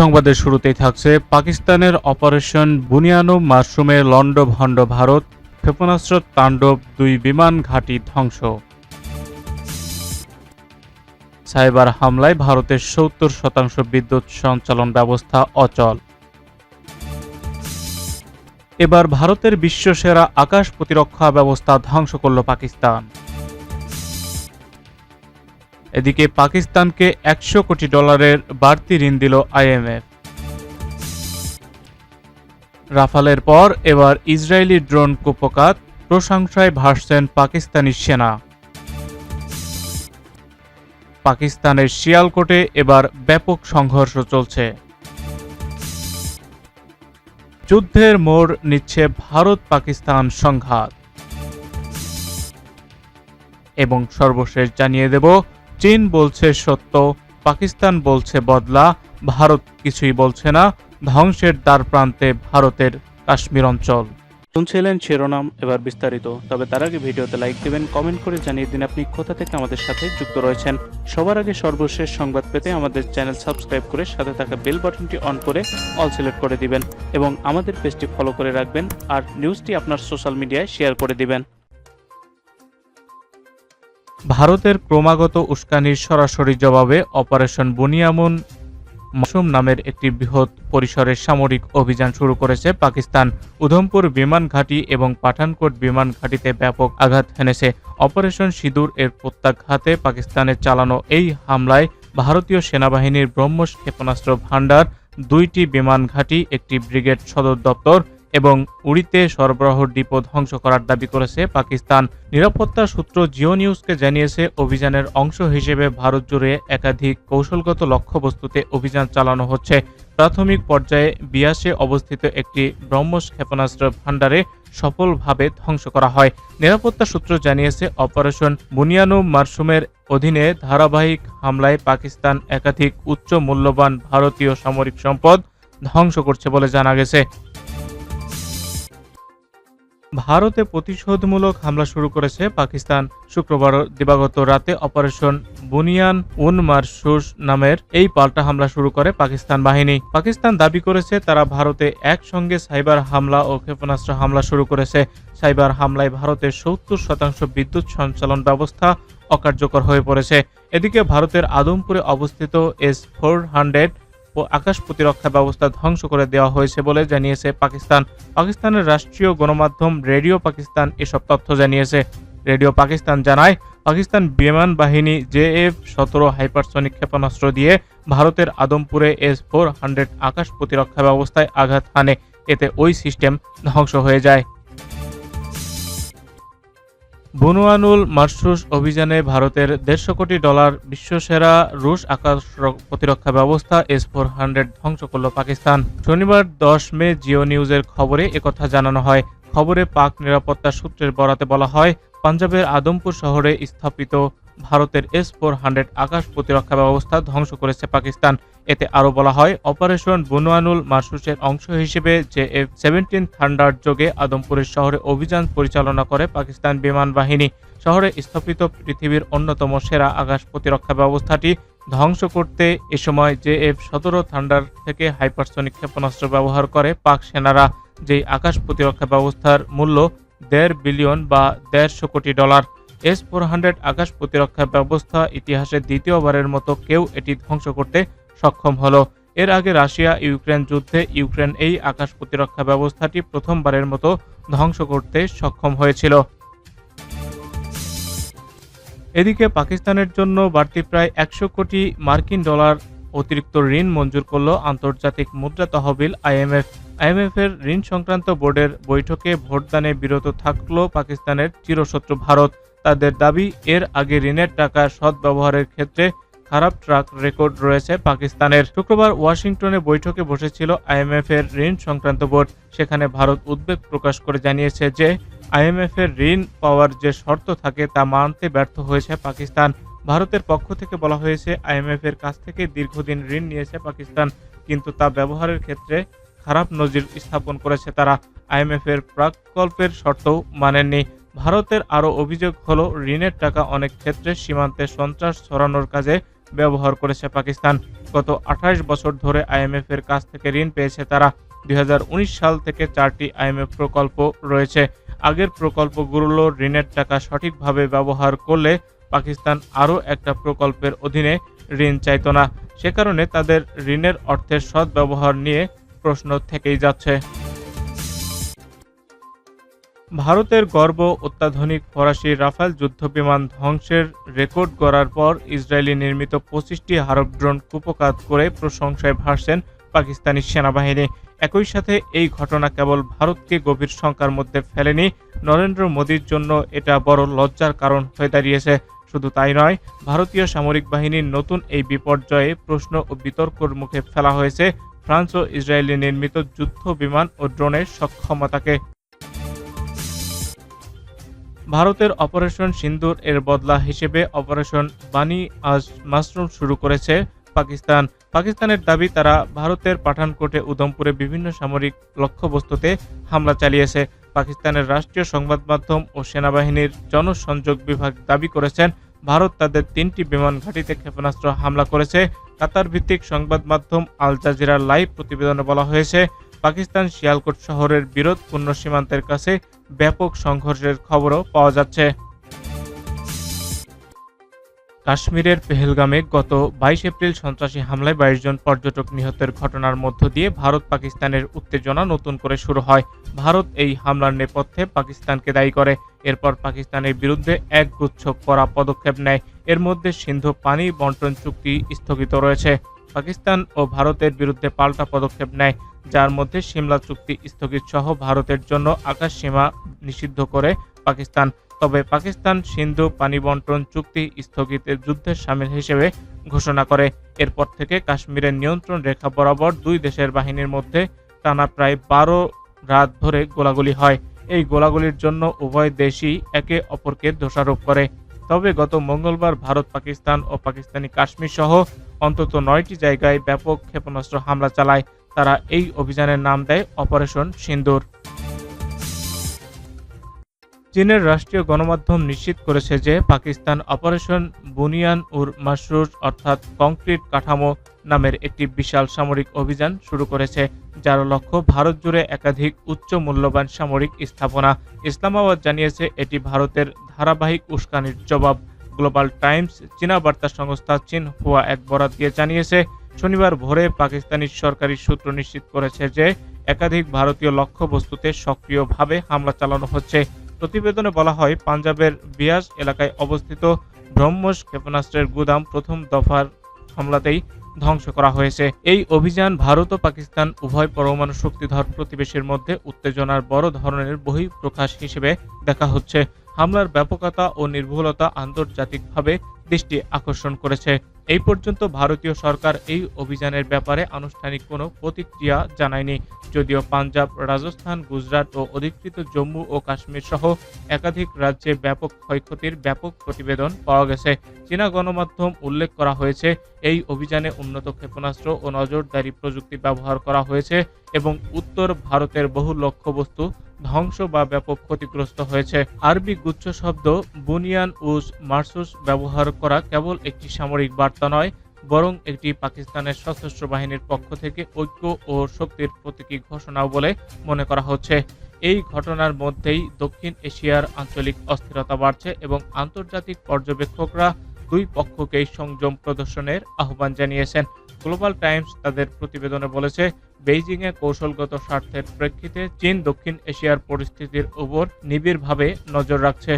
সংবাদের শুরুতেই থাকছে পাকিস্তানের অপারেশন বুনিয়ানো মাশরুমে লন্ডভন্ড ভারত, ক্ষেপণাস্ত্র তাণ্ডব, দুই বিমান ঘাঁটি ধ্বংস। সাইবার হামলায় ভারতের সত্তর শতাংশ বিদ্যুৎ সঞ্চালন ব্যবস্থা অচল। এবার ভারতের বিশ্বসেরা আকাশ প্রতিরক্ষা ব্যবস্থা ধ্বংস করল পাকিস্তান। এদিকে পাকিস্তানকে একশো কোটি ডলারের বাড়তি ঋণ দিল আইএমএফ। রাফালের পর এবার ইসরায়েলি ড্রোন কুপকাত, প্রশংসায় ভাসছেন পাকিস্তানি সেনা। পাকিস্তানের শিয়ালকোটে এবার ব্যাপক সংঘর্ষ চলছে। যুদ্ধের মোড় নিচ্ছে ভারত পাকিস্তান সংঘাত। এবং সর্বশেষ জানিয়ে দেব চীন বলছে সত্য, পাকিস্তান বলছে বদলা, ভারত কিছুই বলছে না, ধ্বংসের দ্বার প্রান্তে ভারতের কাশ্মীর অঞ্চল। শুনছিলেন শিরোনাম এবার বিস্তারিত, তবে তার আগে ভিডিওতে লাইক দিবেন, কমেন্ট করে জানিয়ে দিন আপনি কোথা থেকে আমাদের সাথে যুক্ত রয়েছেন। সবার আগে সর্বশেষ সংবাদ পেতে আমাদের চ্যানেল সাবস্ক্রাইব করে সাথে থাকা বেল বাটনটি অন করে অল সিলেক্ট করে দিবেন এবং আমাদের পেজটি ফলো করে রাখবেন আর নিউজটি আপনার সোশ্যাল মিডিয়ায় শেয়ার করে দিবেন। ভারতের ক্রমাগত উস্কানির সরাসরি জবাবে অপারেশন বুনিয়ামুন মাসুম নামের একটি বৃহৎ পরিসরের সামরিক অভিযান শুরু করেছে পাকিস্তান। উধমপুর বিমান ঘাঁটি এবং পাঠানকোট বিমান ঘাঁটিতে ব্যাপক আঘাত হেনেছে। অপারেশন সিঁদুর এর প্রত্যাঘাতে পাকিস্তানের চালানো এই হামলায় ভারতীয় সেনাবাহিনীর ব্রহ্মস ক্ষেপণাস্ত্র ভাণ্ডার দুইটি বিমান ঘাঁটি, একটি ব্রিগেড সদর দপ্তর এবং উড়িতে সরবরাহ ডিপো ধ্বংস করার দাবি করেছে পাকিস্তান। নিরাপত্তা সূত্র জিও নিউজকে জানিয়েছে, অভিযানের অংশ হিসেবে ভারত জুড়ে একাধিক কৌশলগত লক্ষ্যবস্তুতে অভিযান চালানো হচ্ছে। প্রাথমিক পর্যায়ে বিয়াসে অবস্থিত একটি ব্রহ্মস ক্ষেপণাস্ত্র ভান্ডারে সফলভাবে ধ্বংস করা হয়। নিরাপত্তা সূত্র জানিয়েছে, অপারেশন বুনিয়ানু মারসুমের অধীনে ধারাবাহিক হামলায় পাকিস্তান একাধিক উচ্চ মূল্যবান ভারতীয় সামরিক সম্পদ ধ্বংস করছে বলে জানা গেছে। ভারতে প্রতিশোধমূলক হামলা শুরু করেছে পাকিস্তান। শুক্রবার দিবাগত রাতে অপারেশন বুনিয়ান উন মারসুস নামের এই পাল্টা হামলা শুরু করে পাকিস্তান বাহিনী। পাকিস্তান দাবি করেছে তারা ভারতে একসঙ্গে সাইবার হামলা ও ক্ষেপণাস্ত্র হামলা শুরু করেছে। সাইবার হামলায় ভারতের সত্তর শতাংশ বিদ্যুৎ সঞ্চালন ব্যবস্থা অকার্যকর হয়ে পড়েছে। এদিকে ভারতের আদমপুরে অবস্থিত এস ফোর হান্ড্রেড ও আকাশ প্রতিরক্ষা ব্যবস্থা ধ্বংস করে দেওয়া হয়েছে বলে জানিয়েছে পাকিস্তান। পাকিস্তানের রাষ্ট্রীয় গণমাধ্যম রেডিও পাকিস্তান এসব তথ্য জানিয়েছে। রেডিও পাকিস্তান জানায়, পাকিস্তান বিমান বাহিনী জে এফ সতেরো হাইপারসনিক ক্ষেপণাস্ত্র দিয়ে ভারতের আদমপুরে এস ফোর হান্ড্রেড আকাশ প্রতিরক্ষা ব্যবস্থায় আঘাত হানে। এতে ওই সিস্টেম ধ্বংস হয়ে যায়। বুনুয়ানুল মার্সুস অভিযানে ভারতের দেড়শো কোটি ডলার বিশ্বসেরা রুশ আকাশ প্রতিরক্ষা ব্যবস্থা এস ফোর হান্ড্রেড ধ্বংস করল পাকিস্তান। শনিবার দশ মে জিও নিউজের খবরে একথা জানানো হয়। খবরে পাক নিরাপত্তা সূত্রের বরাতে বলা হয়, পাঞ্জাবের আদমপুর শহরে স্থাপিত ভারতের এস ফোর হান্ড্রেড আকাশ প্রতিরক্ষা ব্যবস্থা ধ্বংস করেছে পাকিস্তান। এতে আরও বলা হয়, অপারেশন বুনুয়ানুল মার্সুসের অংশ হিসেবে যে এফ সেভেন্টিন থান্ডার যোগে আদমপুরের শহরে অভিযান পরিচালনা করে পাকিস্তান বিমান বাহিনী। শহরে স্থাপিত পৃথিবীর অন্যতম সেরা আকাশ প্রতিরক্ষা ব্যবস্থাটি ধ্বংস করতে এ সময় জে এফ সতেরো থান্ডার থেকে হাইপারসনিক ক্ষেপণাস্ত্র ব্যবহার করে পাক সেনারা। যেই আকাশ প্রতিরক্ষা ব্যবস্থার মূল্য দেড় বিলিয়ন বা দেড়শো কোটি ডলার। এস ফোর হান্ড্রেড আকাশ প্রতিরক্ষা ব্যবস্থা ইতিহাসে দ্বিতীয়বারের মতো কেউ এটি ধ্বংস করতে সক্ষম হলো। এর আগে রাশিয়া, ইউক্রেন যুদ্ধে ইউক্রেন এই আকাশ প্রতিরক্ষা ব্যবস্থাটি প্রথমবারের মতো ধ্বংস করতে সক্ষম হয়েছিল। এদিকে পাকিস্তানের জন্য বাড়তি প্রায় একশো কোটি মার্কিন ডলার অতিরিক্ত ঋণ মঞ্জুর করল আন্তর্জাতিক মুদ্রা তহবিল আইএমএফ। আইএমএফ এর ঋণ সংক্রান্ত বোর্ডের বৈঠকে ভোটদানে বিরত থাকল পাকিস্তানের চিরশত্রু ভারত। তাদের দাবি, এর আগে ঋণের টাকা সদ্ব্যবহারের ক্ষেত্রে খারাপ ট্রাক রেকর্ড রয়েছে পাকিস্তানের। শুক্রবার ওয়াশিংটনে বৈঠকে বসেছিল আইএমএফ এর ঋণ সংক্রান্ত বোর্ড। সেখানে ভারত উদ্বেগ প্রকাশ করে জানিয়েছে যে আইএমএফ এর ঋণ পাওয়ার যে শর্ত থাকে তা মানতে ব্যর্থ হয়েছে পাকিস্তান। ভারতের পক্ষ থেকে বলা হয়েছে আইএমএফ এর কাছ থেকে দীর্ঘদিন ঋণ নিয়েছে পাকিস্তান, কিন্তু তা ব্যবহারের ক্ষেত্রে খারাপ নজির স্থাপন করেছে তারা। আইএমএফ এর প্রাকল্পের শর্তও মানেননি। ভারতের আরও অভিযোগ হলো, ঋণের টাকা অনেক ক্ষেত্রে সীমান্তে সন্ত্রাস ছড়ানোর কাজে ব্যবহার করেছে পাকিস্তান। গত আঠাশ বছর ধরে আইএমএফ এর কাছ থেকে ঋণ পেয়েছে তারা। দুই হাজার উনিশ সাল থেকে চারটি আইএমএফ প্রকল্প রয়েছে। আগের প্রকল্পগুলো ঋণের টাকা সঠিকভাবে ব্যবহার করলে পাকিস্তান আরও একটা প্রকল্পের অধীনে ঋণ চাইত না। সে কারণে তাদের ঋণের অর্থের সদ্ব্যবহার নিয়ে প্রশ্ন থেকেই যাচ্ছে। ভারতের গর্ব অত্যাধুনিক ফরাসি রাফাল যুদ্ধবিমান ধ্বংসের রেকর্ড গড়ার পর ইসরায়েলি নির্মিত পঁচিশটি হারব ড্রোন কুপকাত করে প্রশংসায় ভাসছেন পাকিস্তানি সেনাবাহিনী। একই সাথে এই ঘটনা কেবল ভারতকে গভীর শঙ্কার মধ্যে ফেলেনি, নরেন্দ্র মোদীর জন্য এটা বড় লজ্জার কারণ হয়ে দাঁড়িয়েছে। শুধু তাই নয়, ভারতীয় সামরিক বাহিনীর নতুন এই বিপর্যয়ে প্রশ্ন ও বিতর্কর মুখে ফেলা হয়েছে। ফ্রান্স ও ইসরায়েলি নির্মিত যুদ্ধ বিমান ও ড্রোনের সক্ষমতাকে। ভারতের অপারেশন সিন্দুর এর বদলা হিসেবে অপারেশন বানি আজ মাশরুম শুরু করেছে পাকিস্তান। পাকিস্তানের দাবি, তারা ভারতের পাঠানকোটে উধমপুরে বিভিন্ন সামরিক লক্ষ্যবস্তুতে হামলা চালিয়েছে। পাকিস্তানের রাষ্ট্রীয় সংবাদ মাধ্যম ও সেনাবাহিনীর জনসংযোগ বিভাগ দাবি করেছেন, ভারত তাদের তিনটি বিমান ঘাঁটিতে ক্ষেপণাস্ত্র হামলা করেছে। কাতার ভিত্তিক সংবাদ মাধ্যম আল জাজিরার লাইভ প্রতিবেদনে বলা হয়েছে, পাকিস্তান শিয়ালকোট শহরের বিরোধপূর্ণ সীমান্তের কাছে ব্যাপক সংঘর্ষের খবরও পাওয়া যাচ্ছে। কাশ্মীরের পেহেলগামে গত বাইশ এপ্রিল সন্ত্রাসী হামলায় বাইশ জন পর্যটক নিহতের ঘটনার মধ্য দিয়ে ভারত পাকিস্তানের উত্তেজনা নতুন করে শুরু হয়। ভারত এই হামলার নেপথ্যে পাকিস্তানকে দায়ী করে। এরপর পাকিস্তানের বিরুদ্ধে এক গুচ্ছ কড়া পদক্ষেপ নেয়। এর মধ্যে সিন্ধু পানি বন্টন চুক্তি স্থগিত রয়েছে। পাকিস্তান ও ভারতের বিরুদ্ধে পাল্টা পদক্ষেপ নেয়, যার মধ্যে সিমলা চুক্তি স্থগিত সহ ভারতের জন্য আকাশ সীমা নিষিদ্ধ করে পাকিস্তান। তবে পাকিস্তান সিন্ধু পানি বন্টন চুক্তি স্থগিতের যুদ্ধের সামিল হিসেবে ঘোষণা করে। এরপর থেকে কাশ্মীরের নিয়ন্ত্রণ রেখা বরাবর দুই দেশের বাহিনীর মধ্যে টানা প্রায় বারো রাত ধরে গোলাগুলি হয়। এই গোলাগুলির জন্য উভয় দেশই একে অপরকে দোষারোপ করে। তবে গত মঙ্গলবার ভারত, পাকিস্তান ও পাকিস্তানি কাশ্মীর সহ অন্তত নয়টি জায়গায় ব্যাপক ক্ষেপণাস্ত্র হামলা চালায়। তারা এই অভিযানের নাম দেয় অপারেশন সিন্দুর। চীনের রাষ্ট্রীয় গণমাধ্যম নিশ্চিত করেছে যে পাকিস্তান অপারেশন বুনিয়ান উর মাসরুর অর্থাৎ কংক্রিট কাঠামো নামের একটি বিশাল সামরিক অভিযান শুরু করেছে, যার লক্ষ্য ভারত জুড়ে একাধিক উচ্চ মূল্যবান সামরিক স্থাপনা। ইসলামাবাদ জানিয়েছে এটি ভারতের ধারাবাহিক উস্কানির জবাব। গ্লোবাল টাইমস, চীনা বার্তা সংস্থা চীন হুয়া এক বরাত দিয়ে জানিয়েছে, শনিবার ভোরে পাকিস্তানি সরকারি সূত্র নিশ্চিত করেছে যে একাধিক ভারতীয় লক্ষ্যবস্তুতে সক্রিয়ভাবে হামলা চালানো হচ্ছে। প্রতিবেদনে বলা হয়, পাঞ্জাবের বিয়াস এলাকায় অবস্থিত ব্রহ্মস ক্ষেপণাস্ত্রের গুদাম প্রথম দফার হামলাতেই ধ্বংস করা হয়েছে। এই অভিযান ভারত ও পাকিস্তান উভয় পরমাণু শক্তিধর প্রতিবেশীর মধ্যে উত্তেজনার বড় ধরনের বহিঃপ্রকাশ হিসেবে দেখা হচ্ছে। হামলার ব্যাপকতা ও নির্ভুলতা আন্তর্জাতিকভাবে দৃষ্টি আকর্ষণ করেছে। এই পর্যন্ত ভারতীয় সরকার এই অভিযানের ব্যাপারে আনুষ্ঠানিক কোনো প্রতিক্রিয়া জানায়নি। যদিও পাঞ্জাব, রাজস্থান, গুজরাট ও অধিকৃত জম্মু ও কাশ্মীর সহ একাধিক রাজ্যে ব্যাপক ক্ষয়ক্ষতির ব্যাপক প্রতিবেদন পাওয়া গেছে। চীনা গণমাধ্যম উল্লেখ করা হয়েছে, এই অভিযানে উন্নত ক্ষেপণাস্ত্র ও নজরদারি প্রযুক্তি ব্যবহার করা হয়েছে এবং উত্তর ভারতের বহু লক্ষ্যবস্তু ধ্বংস বা ব্যাপক ক্ষতিগ্রস্ত হয়েছে। আরবি গুচ্ছ শব্দ বুনিয়ান উজ মার্সুস ব্যবহার করা কেবল একটি সামরিক বার্তা নয়, বরং একটি পাকিস্তানের সশস্ত্র বাহিনীর পক্ষ থেকে ঐক্য ও শক্তির প্রতীকী ঘোষণাও বলে মনে করা হচ্ছে। এই ঘটনার মধ্যেই দক্ষিণ এশিয়ার আঞ্চলিক অস্থিরতা বাড়ছে এবং আন্তর্জাতিক পর্যবেক্ষকরা দুই পক্ষকেই সংযম প্রদর্শনের আহ্বান জানিয়েছেন। গ্লোবাল টাইমস তাদের প্রতিবেদনে বলেছে বেইজিংয়ে কৌশলগত স্বার্থের প্রেক্ষিতে চীন দক্ষিণ এশিয়ার পরিস্থিতির উপর নিবিড়ভাবে নজর রাখছে।